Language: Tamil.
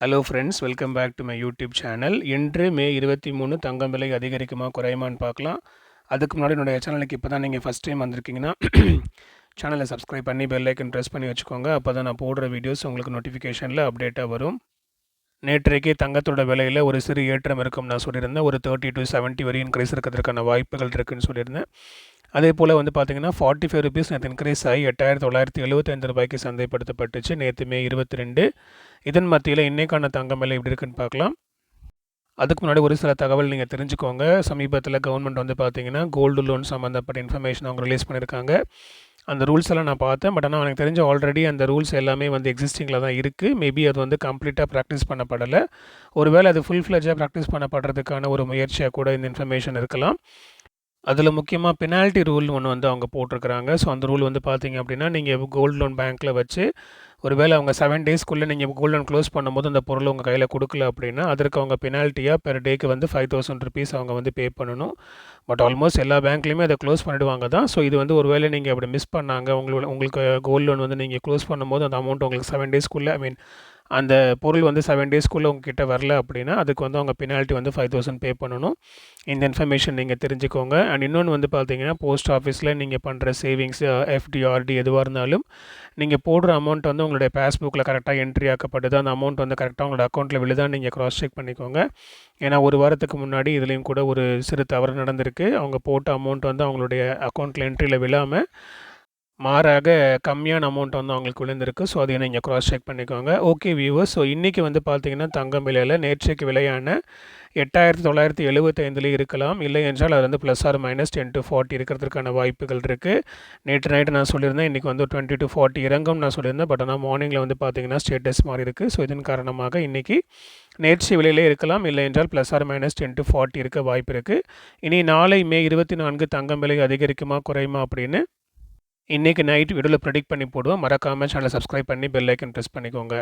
Hello friends welcome back to my YouTube channel இன்று மே இருபத்தி மூணு தங்கம் விலை அதிகரிக்குமா குறையுமான்னு பார்க்கலாம். அதுக்கு முன்னாடி என்னுடைய சேனலுக்கு இப்போ தான் நீங்கள் ஃபஸ்ட் டைம் வந்திருக்கீங்கன்னா சேனலை சப்ஸ்கிரைப் பண்ணி பெல்லைக்கன் ப்ரெஸ் பண்ணி வச்சுக்கோங்க. அப்போ தான் நான் போடுற வீடியோஸ் உங்களுக்கு நோட்டிஃபிகேஷனில் அப்டேட்டாக வரும். நேற்றைக்கே தங்கத்தோட விலையில் ஒரு சிறு ஏற்றம் இருக்கும் நான் சொல்லியிருந்தேன். ஒரு தேர்ட்டி டு செவன்ட்டி வரையும் இன்க்ரீஸ் இருக்கிறதுக்கான வாய்ப்புகள் இருக்குதுன்னு சொல்லியிருந்தேன். அதே போல் வந்து பார்த்தீங்கன்னா ஃபார்ட்டி ஃபைவ் ருபீஸ் நேற்று இன்க்ரீஸ் ஆகி எட்டாயிரத்தி தொள்ளாயிரத்தி எழுபத்தைந்து ரூபாய்க்கு சந்தைப்படுத்தப்பட்டுச்சு. நேற்று மே இருபத்தி ரெண்டு. இதன் மத்தியில் இன்றைக்கான தங்கம் விலை எப்படி இருக்குன்னு பார்க்கலாம். அதுக்கு முன்னாடி ஒரு சில தகவல் நீங்கள் தெரிஞ்சுக்கோங்க. சமீபத்தில் கவர்மெண்ட் வந்து பார்த்தீங்கன்னா கோல்டு லோன் சம்மந்தப்பட்ட இன்ஃபர்மேஷன் அவங்க ரிலீஸ் பண்ணியிருக்காங்க அந்த ரூல்ஸ் எல்லாம் நான் பார்த்தேன். பட் ஆனால் எனக்கு தெரிஞ்ச ஆல்ரெடி அந்த ரூல்ஸ் எல்லாமே வந்து எக்ஸிஸ்டிங்கில் தான் இருக்குது மேபி அது வந்து கம்ப்ளீட்டாக ப்ராக்டிஸ் பண்ணப்படலை. ஒருவேளை அது ஃபுல் ஃப்ளெஜாக ப்ராக்டிஸ் பண்ணப்படுறதுக்கான ஒரு முயற்சியாக கூட இந்த இன்ஃபர்மேஷன் இருக்கலாம். அதில் முக்கியமாக பெனால்ட்டி ரூல்னு ஒன்று வந்து அவங்க போட்டிருக்கிறாங்க. ஸோ அந்த ரூல் வந்து பார்த்தீங்க அப்படின்னா நீங்கள் கோல்டு லோன் பேங்க்கில் வச்சு ஒருவேளை அவங்க செவன் டேஸ்க்குள்ளே நீங்கள் கோல்டன் லோன் க்ளோஸ் பண்ணும்போது அந்த பொருள் உங்கள் கையில் கொடுக்கல அப்படின்னா அதற்கு அவங்க பெனால்ட்டியாக பெர் டேக்கு வந்து ஃபைவ் தௌசண்ட் ருபீஸ் அவங்க வந்து பே பண்ணணும். பட் ஆல்மோஸ்ட் எல்லா பேங்க்லேயுமே அதை க்ளோஸ் பண்ணிவிடுவாங்க தான். ஸோ இது வந்து ஒருவேளை நீங்கள் அப்படி மிஸ் பண்ணாங்க உங்களோட உங்களுக்கு கோல்டு லோன் வந்து நீங்கள் க்ளோஸ் பண்ணும்போது அந்த அமௌண்ட் உங்களுக்கு செவன் டேஸ்க்குள்ளே ஐ மீன் அந்த பொருள் வந்து செவன் டேஸ்க்குள்ளே உங்ககிட்ட வரல அப்படின்னா அதுக்கு வந்து அவங்க பெனால்ட்டி வந்து ஃபைவ் தௌசண்ட் பே பண்ணணும். இந்த இன்ஃபர்மேஷன் நீங்கள் தெரிஞ்சுக்கோங்க. அண்ட் இன்னொன்று வந்து பார்த்தீங்கன்னா போஸ்ட் ஆஃபீஸில் நீங்கள் பண்ணுற சேவிங்ஸ் எஃப்டி ஆர்டி எதுவாக இருந்தாலும் நீங்கள் போடுற அமௌண்ட் வந்து உங்களுடைய பாஸ்புக்கில் கரெக்டாக என்ட்ரி ஆக்கப்படுது அந்த அமௌண்ட் வந்து கரெக்டாக உங்களோட அக்கௌண்ட்டில் விழுதான் நீங்கள் க்ராஸ் செக் பண்ணிக்கோங்க. ஏன்னா ஒரு வாரத்துக்கு முன்னாடி இதுலேயும் கூட ஒரு சிறு தவறு நடந்திருக்கு. அவங்க போட்ட அமௌண்ட் வந்து அவங்களுடைய அக்கௌண்ட்டில் என்ட்ரியில் விழாமல் மாறாக கம்மியான அமௌண்ட் வந்து அவங்களுக்கு விழுந்திருக்கு. ஸோ அதையும் நீங்கள் க்ராஸ் செக் பண்ணிக்கோங்க. ஓகே வியூவர்ஸ் ஸோ இன்றைக்கி வந்து பார்த்தீங்கன்னா தங்கம் விலையில் நேற்றைக்கு விலையான எட்டாயிரத்தி தொள்ளாயிரத்தி எழுபத்தைந்துலேயும் இருக்கலாம். இல்லை என்றால் அது வந்து plus or minus ten to forty இருக்கிறதுக்கான வாய்ப்புகள் இருக்குது நேற்று நைட்டு நான் சொல்லியிருந்தேன் இன்றைக்கி வந்து டுவெண்ட்டி டு ஃபார்ட்டி இறங்கும் நான் சொல்லியிருந்தேன். பட் ஆனால் மார்னிங்கில் வந்து பார்த்தீங்கன்னா ஸ்டேட்டஸ் மாறி இருக்குது ஸோ இதன் காரணமாக இன்றைக்கி நேற்று விலையிலே இருக்கலாம். இல்லை என்றால் plus or minus ten to forty இருக்க வாய்ப்பு இருக்குது இனி நாளை மே இருபத்தி நான்கு தங்கம் விலை அதிகரிக்குமா குறையுமா அப்படின்னு இன்றைக்கி நைட் வீடியோவில் ப்ரெடிக்ட் பண்ணி போடுவோம் மறக்காமல் சேனலை சப்ஸ்கிரைப் பண்ணி பெல் ஐக்கன் ப்ரெஸ் பண்ணிக்கோங்க.